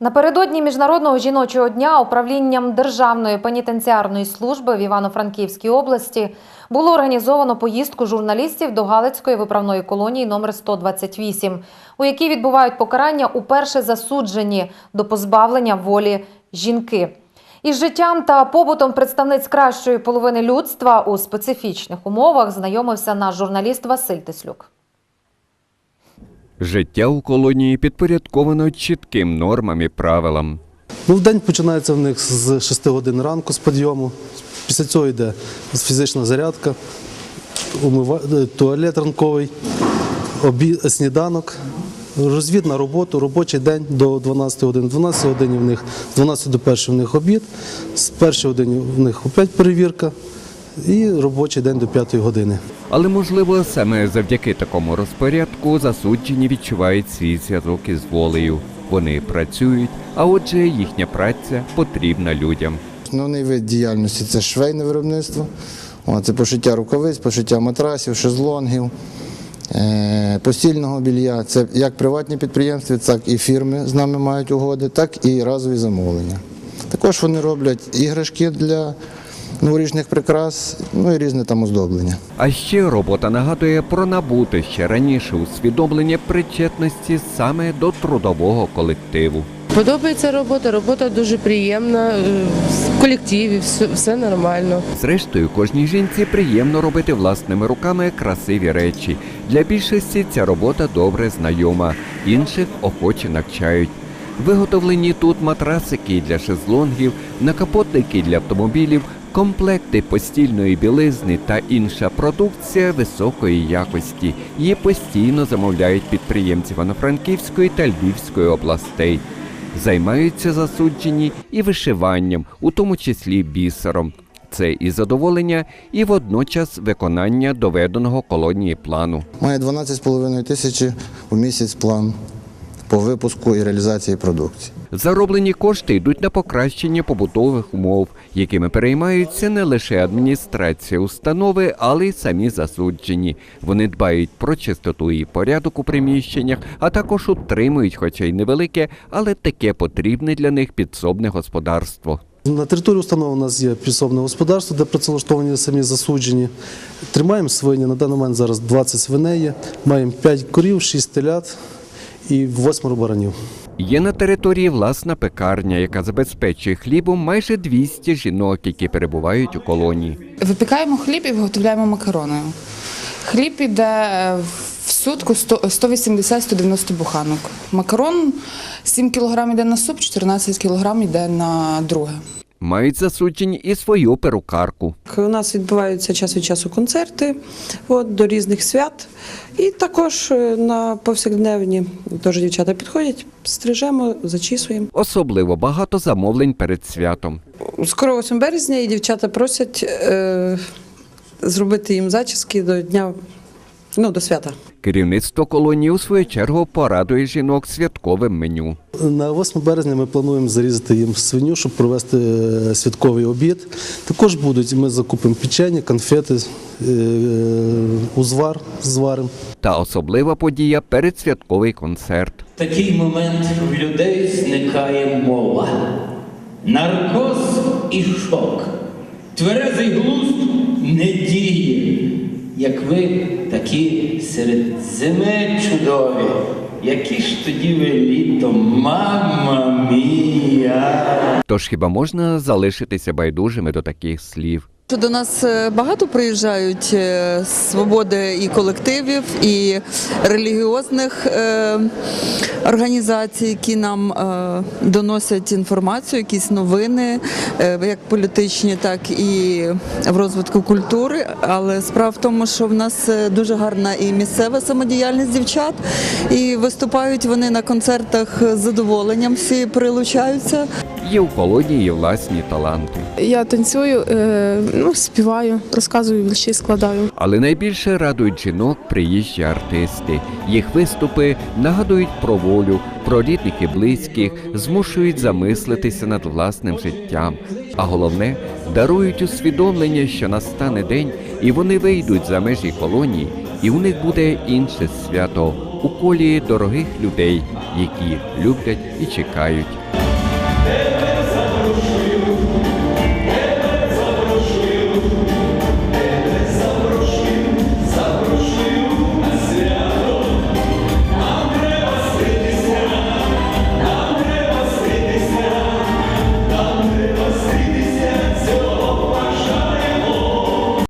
Напередодні міжнародного жіночого дня управлінням Державної пенітенціарної служби в Івано-Франківській області було організовано поїздку журналістів до Галицької виправної колонії номер 128, у якій відбувають покарання уперше засуджені до позбавлення волі жінки. Із життям та побутом представниць кращої половини людства у специфічних умовах знайомився наш журналіст Василь Теслюк. Життя у колонії підпорядковано чітким нормам і правилам. Ну, день починається в них з 6 годин ранку з підйому. Після цього йде фізична зарядка, умива- е, туалет ранковий, обід, сніданок, розвід на роботу, робочий день до 12 годин. 12 годині в них, з 12 до 1 в них обід, з 1 години в них опять перевірка і робочий день до 5 години. Але, можливо, саме завдяки такому розпорядку засуджені відчувають свій зв'язок із волею. Вони працюють, а отже, їхня праця потрібна людям. Основний вид діяльності це швейне виробництво. Це пошиття рукавиць, пошиття матрасів, шезлонгів, е, постільного білья. Це як приватні підприємства, так і фірми з нами мають угоди, так і разові замовлення. Також вони роблять іграшки для новорічних прикрас, ну і різне там оздоблення. А ще робота нагадує про набуте ще раніше усвідомлення причетності саме до трудового колективу. Подобається робота, робота дуже приємна, е, в колективі, все, все нормально. Зрештою, кожній жінці приємно робити власними руками красиві речі. Для більшості ця робота добре знайома, інших охоче навчають. Виготовлені тут матрасики для шезлонгів, накапотники для автомобілів, комплекти постільної білизни та інша продукція високої якості. Її постійно замовляють підприємці Івано-Франківської та Львівської областей. Займаються засуджені і вишиванням, у тому числі бісером. Це і задоволення, і водночас виконання доведеного колонії плану. Має 12,5 тисячі у місяць план по випуску і реалізації продукції. Зароблені кошти йдуть на покращення побутових умов, якими переймаються не лише адміністрація установи, але й самі засуджені. Вони дбають про чистоту і порядок у приміщеннях, а також утримують, хоча й невелике, але таке потрібне для них підсобне господарство. На території установи у нас є підсобне господарство, де працевлаштовані самі засуджені. Тримаємо свині. На даний момент зараз 20 свиней є. Маємо 5 корів, 6 телят і 8 баранів. Є на території власна пекарня, яка забезпечує хлібом майже 200 жінок, які перебувають у колонії. Випікаємо хліб і виготовляємо макарони. Хліб іде е, в сутку 100 180-190 буханок. Макарон 7 кг йде на суп, 14 кг йде на друге. Мають засуджені і свою перукарку. У нас відбуваються час від часу концерти от, до різних свят. І також е, на повсякденні теж дівчата підходять, стрижемо, зачісуємо. Особливо багато замовлень перед святом. Скоро 8 березня і дівчата просять е, зробити їм зачіски до дня, ну, до свята. Керівництво колонії у свою чергу порадує жінок святковим меню. На 8 березня ми плануємо зарізати їм свиню, щоб провести е, святковий обід. Також будуть, ми закупимо печення, конфети, е, узвар зваримо. Та особлива подія передсвятковий концерт. В такий момент в людей зникає мова. Наркоз і шок. Тверезий глузд не діє. Як ви такі серед зими чудові, які ж тоді ви літо, мама мія. Тож хіба можна залишитися байдужими до таких слів? Що До нас е, багато приїжджають е, свободи і колективів, і релігіозних е, організацій, які нам доносять інформацію, якісь новини, як політичні, так і в розвитку культури. Але справа в тому, що в нас дуже гарна і місцева самодіяльність дівчат, і виступають вони на концертах з задоволенням, всі прилучаються. Є у колонії власні таланти. Я танцюю, ну, співаю, розказую вірші, складаю. Але найбільше радують жінок приїжджі артисти. Їх виступи нагадують про волю, про рідних і близьких, змушують замислитися над власним життям. А головне, дарують усвідомлення, що настане день, і вони вийдуть за межі колонії і у них буде інше свято у колі дорогих людей, які люблять і чекають.